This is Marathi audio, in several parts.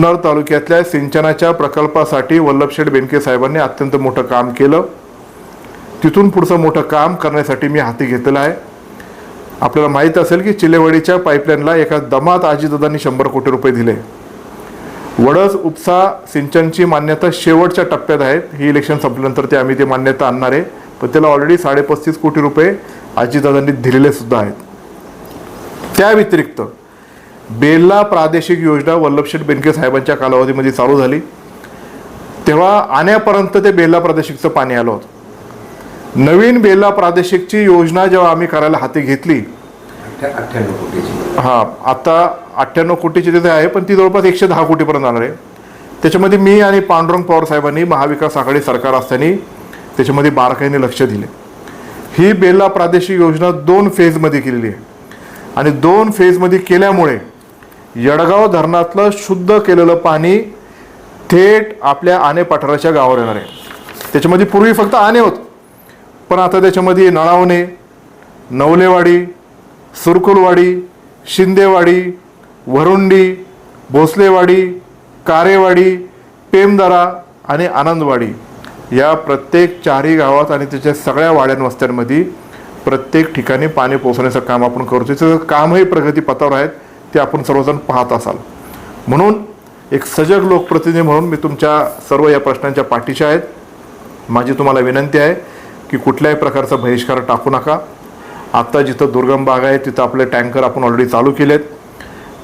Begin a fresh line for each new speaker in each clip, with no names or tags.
जुन्नर तालुक्यातल्या सिंचनाच्या प्रकल्पासाठी वल्लभशेठ बेनके साहेबांनी अत्यंत मोठं काम केलं. तिथून पुढचं मोठं काम करण्यासाठी मी हाती घेतलेलं आहे. आपल्याला माहीत असेल की चिलेवाडीच्या पाईपलाईनला एका दमात आजीदादांनी शंभर कोटी रुपये दिले. वडस उपसा सिंचनची मान्यता शेवटच्या टप्प्यात आहेत ही इलेक्शन संपल्यानंतर ते आम्ही ते मान्यता आणणार आहे. पण त्याला ऑलरेडी साडेपस्तीस कोटी रुपये आजीदादांनी दिलेले सुद्धा आहेत. त्या व्यतिरिक्त बेल्ला प्रादेशिक योजना वल्लभशेठ बेनके साहेबांच्या कालावधीमध्ये चालू झाली. तेव्हा आण्यापर्यंत ते बेल्ला प्रादेशिकचं पाणी आलं होतं. नवीन बेल्ला प्रादेशिकची योजना जेव्हा आम्ही करायला हाती घेतली हा आता अठ्ठ्याण्णव कोटीची तिथे आहे पण ती जवळपास एकशे दहा कोटीपर्यंत जाणार आहे. त्याच्यामध्ये मी आणि पांडुरंग पवार साहेबांनी महाविकास आघाडी सरकार असताना त्याच्यामध्ये बारकाईने लक्ष दिले. ही बेल्ला प्रादेशिक योजना दोन फेजमध्ये केलेली आहे. आणि दोन फेजमध्ये केल्यामुळे यडगाव धरणातलं शुद्ध केलेलं पाणी थेट आपल्या आणे पठाराच्या गावावर येणार आहे. त्याच्यामध्ये पूर्वी फक्त आणे होत पण आता त्याच्यामध्ये नळावणे नवलेवाडी सुरकुलवाडी शिंदेवाडी वरुंडी भोसलेवाडी कारेवाडी पेमदरा आणि आनंदवाडी या प्रत्येक चारही गावात आणि त्याच्या सगळ्या वाड्यां वस्त्यांमध्ये प्रत्येक ठिकाणी पाणी पोचवण्याचं काम आपण करतो त्याचं कामही प्रगतीपथावर आहेत. ते आपण सर्वजण पाहत असाल. म्हणून एक सजग लोकप्रतिनिधी म्हणून मी तुमच्या सर्व या प्रश्नांच्या पाठीशी आहेत. माझी तुम्हाला विनंती आहे की कुठल्याही प्रकारचा बहिष्कार टाकू नका. आत्ता जिथं दुर्गम भाग आहे तिथं आपले टँकर आपण ऑलरेडी चालू केलेत.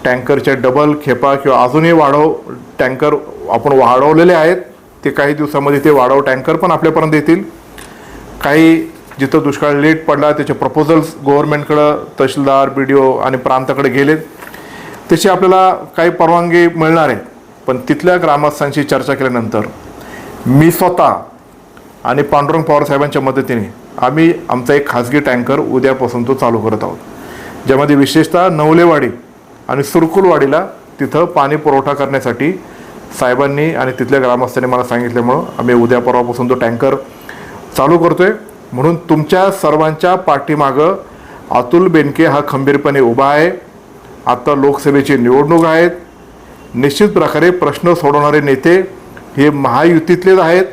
टँकरच्या डबल खेपा किंवा अजूनही वाढव टँकर आपण वाढवलेले आहेत. ते काही दिवसामध्ये ते वाढव टँकर पण आपल्यापर्यंत येतील. काही जिथं दुष्काळ लेट पडला त्याचे प्रपोजल्स गव्हर्नमेंटकडं तहसीलदार बी डी ओ आणि प्रांताकडे गेलेत. त्याची आपल्याला काही परवानगी मिळणार आहे. पण तिथल्या ग्रामस्थांशी चर्चा केल्यानंतर मी स्वतः आणि पांडुरंग पवार साहेबांच्या मदतीने आम्ही आमचा एक खाजगी टँकर उद्यापासून तो चालू करत आहोत. ज्यामध्ये विशेषतः नवलेवाडी आणि सुरकुलवाडीला तिथं पाणी पुरवठा करण्यासाठी साहेबांनी आणि तिथल्या ग्रामस्थांनी मला सांगितल्यामुळं आम्ही उद्या परवापासून तो टँकर चालू करतो आहे म्हणून तुमच्या सर्वांच्या पाठीमागं अतुल बेनके हा खंबीरपणे उभा आहे. आता लोकसभेची निवडणूक आहेत. निश्चित प्रकारे प्रश्न सोडवणारे नेते हे महायुतीतलेच आहेत.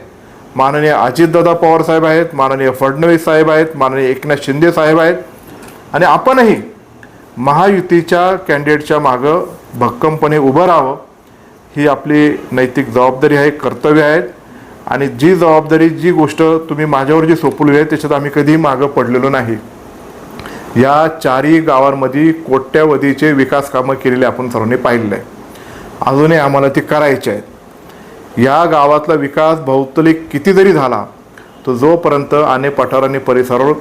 माननीय अजितदादा पवार साहेब आहेत माननीय फडणवीस साहेब आहेत माननीय एकनाथ शिंदे साहेब आहेत. आणि आपणही महायुतीच्या कॅन्डिडेटच्या मागं भक्कमपणे उभं राहावं. ही आपली नैतिक जबाबदारी आहे कर्तव्य आहेत आणि जी जबाबदारी जी गोष्ट तुम्ही माझ्यावर जी सोपवली आहे त्याच्यात आम्ही कधीही मागं पडलेलो नाही. या चारही गावांमध्ये कोट्यावधीचे विकास कामं केलेले आपण सर्वांनी पाहिलेलं आहे अजूनही आम्हाला ते करायचे आहेत. या गावातला विकास भौतलिक किती जरी झाला तो जोपर्यंत आणि पठार आणि परिसरावर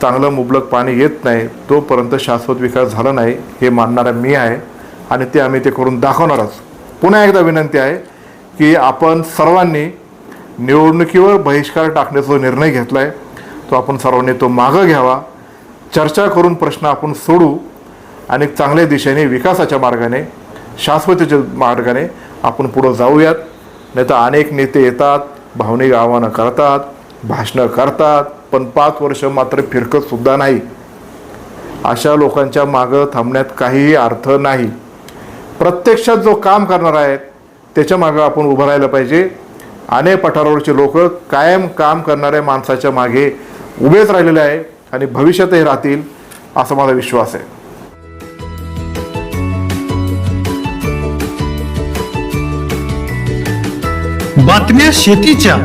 चांगलं मुबलक पाणी येत नाही तोपर्यंत शाश्वत विकास झाला नाही हे मानणारा मी आहे आणि ते आम्ही ते करून दाखवणारच. पुन्हा एकदा विनंती आहे की आपण सर्वांनी निवडणुकीवर बहिष्कार टाकण्याचा जो निर्णय घेतला आहे तो आपण सर्वांनी तो मागं घ्यावा. चर्चा करून प्रश्न आपण सोडू आणि चांगल्या दिशेने विकासाच्या मार्गाने शाश्वतीच्या मार्गाने आपण पुढं जाऊयात. नाही तर अनेक नेते येतात भावनिक आव्हानं करतात भाषणं करतात पण पाच वर्ष मात्र फिरकतसुद्धा नाही. अशा लोकांच्या मागं थांबण्यात काहीही अर्थ नाही. प्रत्यक्षात जो काम करणार आहेत त्याच्या मागं आपण उभं राहिलं पाहिजे. अनेक पठारावरचे लोक कायम काम करणाऱ्या माणसाच्या मागे उभेच राहिलेले आहे आणि भविष्यातही राहतील असा माझा विश्वास आहे.
बातम्या शेतीच्या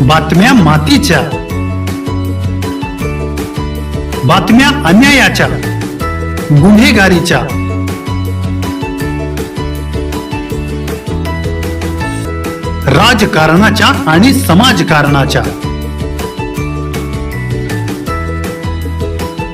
बातम्या मातीच्या बातम्या अन्यायाच्या गुन्हेगारीच्या. राजकारणाच्या आणि समाजकारणाच्या.